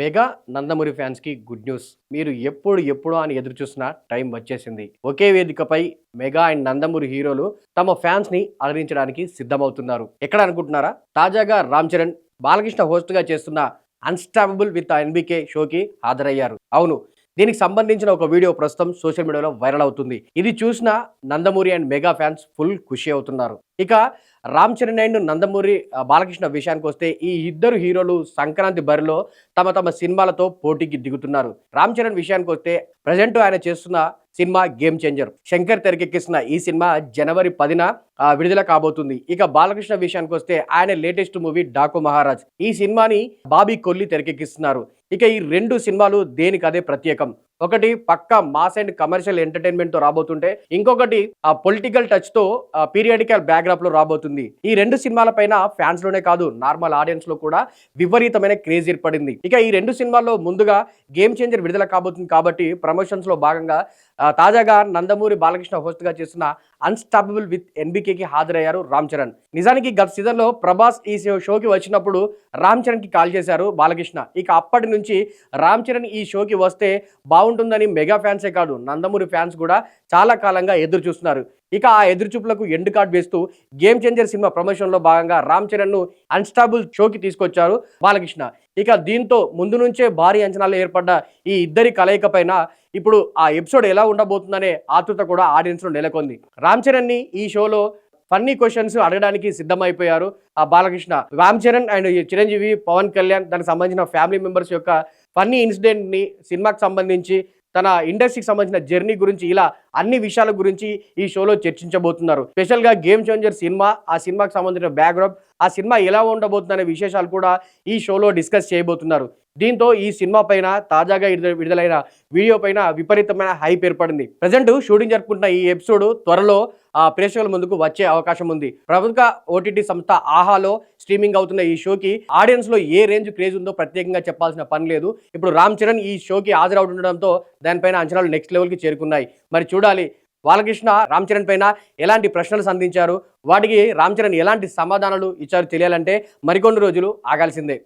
Mega Nandamuri ఫ్యాన్స్కి good news. మీరు ఎప్పుడు ఎప్పుడు అని ఎదురు చూసిన టైం వచ్చేసింది. ఒకే వేదికపై మెగా అండ్ నందమూరి హీరోలు తమ ఫ్యాన్స్ని అలరించడానికి సిద్ధమవుతున్నారు. ఎక్కడ అనుకుంటున్నారా? తాజాగా రామ్ చరణ్ బాలకృష్ణ హోస్ట్గా చేస్తున్న అన్స్టాపబుల్ విత్ ఎన్బికే షోకి హాజరయ్యారు. అవును దీనికి సంబంధించిన ఒక వీడియో ప్రస్తుతం సోషల్ మీడియాలో వైరల్ అవుతుంది. ఇది చూసిన Nandamuri and mega fans full ఖుషి అవుతున్నారు. ఇక రామ్ చరణ్ అండ్ నందమూరి బాలకృష్ణ విషయానికి వస్తే ఈ ఇద్దరు హీరోలు సంక్రాంతి బరిలో తమ తమ సినిమాలతో పోటీకి దిగుతున్నారు. రామ్ చరణ్ విషయానికి వస్తే ప్రజెంట్ ఆయన చేస్తున్న సినిమా గేమ్ చేంజర్. శంకర్ తెరకెక్కిస్తున్న ఈ సినిమా జనవరి పదిన విడుదల కాబోతుంది. ఇక బాలకృష్ణ విషయానికి వస్తే ఆయన లేటెస్ట్ మూవీ డాకు మహారాజ్. ఈ సినిమాని బాబీ కొల్లి తెరకెక్కిస్తున్నారు. ఇక ఈ రెండు సినిమాలు దేనికదే ప్రత్యేకం? ఒకటి పక్క మాస్ అండ్ కమర్షియల్ ఎంటర్టైన్మెంట్తో రాబోతుంటే ఇంకొకటి ఆ పొలిటికల్ టచ్తో పీరియాడికల్ బ్యాక్డ్రాప్లో రాబోతుంది. ఈ రెండు సినిమాల పైన ఫ్యాన్స్లోనే కాదు నార్మల్ ఆడియన్స్లో కూడా విపరీతమైన క్రేజ్ ఏర్పడింది. ఇక ఈ రెండు సినిమాల్లో ముందుగా గేమ్ చేంజర్ విడుదల కాబోతుంది కాబట్టి ప్రమోషన్స్లో భాగంగా తాజాగా నందమూరి బాలకృష్ణ హోస్ట్గా చేస్తున్న అన్స్టాపబుల్ విత్ ఎన్బికే కి హాజరయ్యారు రామ్ చరణ్. నిజానికి గత సీజన్లో ప్రభాస్ ఈ షో- షోకి వచ్చినప్పుడు రామ్ చరణ్కి కాల్ చేశారు బాలకృష్ణ. ఇక అప్పటి నుంచి రామ్ చరణ్ ఈ షోకి వస్తే బాగుంటుందని మెగా ఫ్యాన్సే కాదు నందమూరి ఫ్యాన్స్ కూడా చాలా కాలంగా ఎదురు చూస్తున్నారు. ఇక ఆ ఎదురుచూపులకు ఎండ్ కార్డ్ వేస్తూ గేమ్ చేంజర్ సినిమా ప్రమోషన్లో భాగంగా రామ్ చరణ్ను అన్స్టాబుల్ షోకి తీసుకొచ్చారు బాలకృష్ణ. ఇక దీంతో ముందు నుంచే భారీ అంచనాలు ఏర్పడ్డ ఈ ఇద్దరి కలయిక పైన ఇప్పుడు ఆ ఎపిసోడ్ ఎలా ఉండబోతుందనే ఆతృత కూడా ఆడియన్స్లో నెలకొంది. రామ్ చరణ్ని ఈ షోలో ఫన్నీ క్వశ్చన్స్ అడగడానికి సిద్ధమైపోయారు ఆ బాలకృష్ణ. రామ్ చరణ్ అండ్ ఈ చిరంజీవి పవన్ కళ్యాణ్ దానికి సంబంధించిన ఫ్యామిలీ మెంబర్స్ యొక్క ఫన్నీ ఇన్సిడెంట్ని సినిమాకి సంబంధించి తన ఇండస్ట్రీకి సంబంధించిన జర్నీ గురించి ఇలా అన్ని విషయాల గురించి ఈ షోలో చర్చించబోతున్నారు. స్పెషల్గా గేమ్ చేంజర్ సినిమా ఆ సినిమాకి సంబంధించిన బ్యాక్గ్రౌండ్ ఆ సినిమా ఎలా ఉండబోతుందనే విశేషాలు కూడా ఈ షోలో డిస్కస్ చేయబోతున్నారు. దీంతో ఈ సినిమా పైన తాజాగా విడుదలైన వీడియో పైన విపరీతమైన హైప్ ఏర్పడింది. ప్రజెంట్ షూటింగ్ జరుపుకుంటున్న ఈ ఎపిసోడ్ త్వరలో ఆ ప్రేక్షకుల ముందుకు వచ్చే అవకాశం ఉంది. ప్రముఖ ఓటీటీ సంస్థ ఆహాలో స్ట్రీమింగ్ అవుతున్న ఈ షోకి ఆడియన్స్లో ఏ రేంజ్ క్రేజ్ ఉందో ప్రత్యేకంగా చెప్పాల్సిన పని లేదు. ఇప్పుడు రామ్ చరణ్ ఈ షోకి హాజరవుతుండడంతో దానిపైన అంచనాలు నెక్స్ట్ లెవెల్కి చేరుకున్నాయి. మరి చూడాలి బాలకృష్ణ రామ్ చరణ్ పైన ఎలాంటి ప్రశ్నలు సంధించారు? వాటికి రామ్ చరణ్ ఎలాంటి సమాధానాలు ఇచ్చారు తెలియాలంటే మరికొన్ని రోజులు ఆగాల్సిందే.